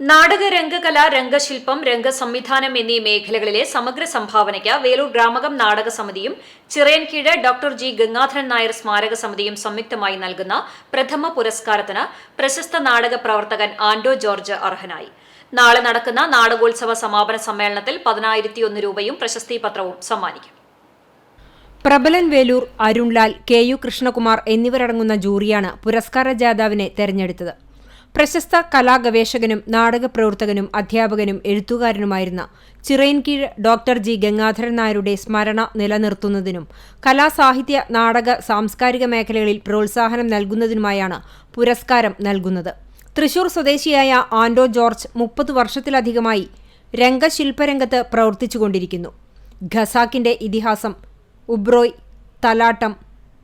നാടക രംഗകല രംഗശില്പം രംഗസംവിധാനം എന്നീ മേഖലകളിലെ സമഗ്ര സംഭാവനയ്ക്ക് വേലൂർ ഗ്രാമകം നാടക സമിതിയും ചിറയൻകീഴ് ഡോക്ടർ ജി ഗംഗാധരൻ നായർ സ്മാരക സമിതിയും സംയുക്തമായി നൽകുന്ന പ്രഥമ പുരസ്കാരത്തിന് പ്രശസ്ത നാടക പ്രവർത്തകൻ ആൻഡോ ജോർജ് അർഹനായി. നാളെ നടക്കുന്ന നാടകോത്സവ സമാപന സമ്മേളനത്തിൽ പതിനായിരത്തിയൊന്ന് രൂപയും പ്രശസ്തി പത്രവും സമ്മാനിക്കും. പ്രബലൻ വേലൂർ അരുൺലാൽ കെ യു കൃഷ്ണകുമാർ എന്നിവരടങ്ങുന്ന ജൂറിയാണ് പുരസ്കാര ജാതാവിനെ തെരഞ്ഞെടുത്തത്. പ്രശസ്ത കലാഗവേഷകനും നാടക പ്രവർത്തകനും അധ്യാപകനും എഴുത്തുകാരനുമായിരുന്ന ചിറയൻകീഴ് ഡോക്ടർ ജി ഗംഗാധരൻ നായരുടെ സ്മരണ നിലനിർത്തുന്നതിനും കലാസാഹിത്യ നാടക സാംസ്കാരിക മേഖലകളിൽ പ്രോത്സാഹനം നൽകുന്നതിനുമായാണ് പുരസ്കാരം നൽകുന്നത്. തൃശൂർ സ്വദേശിയായ ആൻഡോ ജോർജ് മുപ്പത് വർഷത്തിലധികമായി രംഗശില്പരംഗത്ത് പ്രവർത്തിച്ചുകൊണ്ടിരിക്കുന്നു. ഖസാക്കിന്റെ ഇതിഹാസം ഉബ്രോയ് തലാട്ടം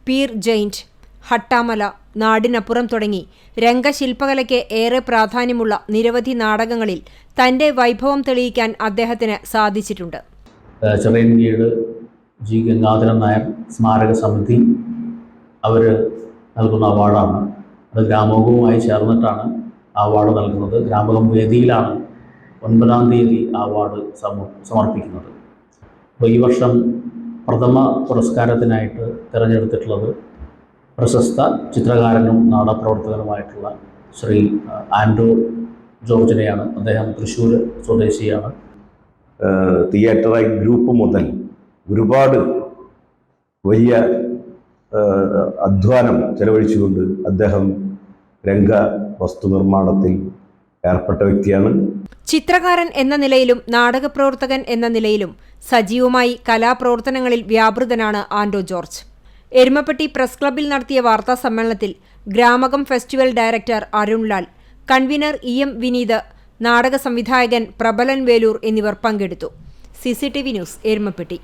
പീർ ജെയിന്റ് ഹട്ടാമല നാടിനപ്പുറം തുടങ്ങി. രംഗശില്പകലയ്ക്ക് ഏറെ പ്രാധാന്യമുള്ള നിരവധി നാടകങ്ങളിൽ തന്റെ വൈഭവം തെളിയിക്കാൻ അദ്ദേഹത്തിന് സാധിച്ചിട്ടുണ്ട്. ചെറിയൻകീഴ് ജി. ഗംഗാധരൻ നായർ സ്മാരക സമിതി അവർ നൽകുന്ന അവാർഡാണ്. അത് ഗ്രാമകവുമായി ചേർന്നിട്ടാണ് ആ അവാർഡ് നൽകുന്നത്. ഗ്രാമകം വേദിയിലാണ് ഒൻപതാം തീയതി ആ അവാർഡ് സമർപ്പിക്കുന്നത്. അപ്പോൾ ഈ വർഷം പ്രഥമ പുരസ്കാരത്തിനായിട്ട് തിരഞ്ഞെടുത്തിട്ടുള്ളത് പ്രശസ്ത ചിത്രകാരനും നാടപ്രവർത്തകനുമായിട്ടുള്ള ശ്രീ ആൻഡ്രൂ ജോർജിനെയാണ് അദ്ദേഹം തൃശ്ശൂർ സ്വദേശിയാണ്. തിയേറ്ററായി ഗ്രൂപ്പ് മുതൽ ഒരുപാട് വലിയ അധ്വാനം ചെലവഴിച്ചുകൊണ്ട് അദ്ദേഹം രംഗ വസ്തു നിർമ്മാണത്തിൽ ഏർപ്പെട്ട വ്യക്തിയാണ്. ചിത്രകാരൻ എന്ന നിലയിലും നാടകപ്രവർത്തകൻ എന്ന നിലയിലും സജീവമായി കലാപ്രവർത്തനങ്ങളിൽ വ്യാപൃതനാണ് ആൻഡോ ജോർജ്. എരുമപ്പെട്ടി പ്രസ് ക്ലബ്ബിൽ നടത്തിയ വാർത്താ സമ്മേളനത്തിൽ Gramakam festival director Arunlal convener E M Vineeth നാടക സംവിധായകൻ പ്രബലൻ വേലൂർ എന്നിവർ പങ്കെടുത്തു. C news Erumapetty.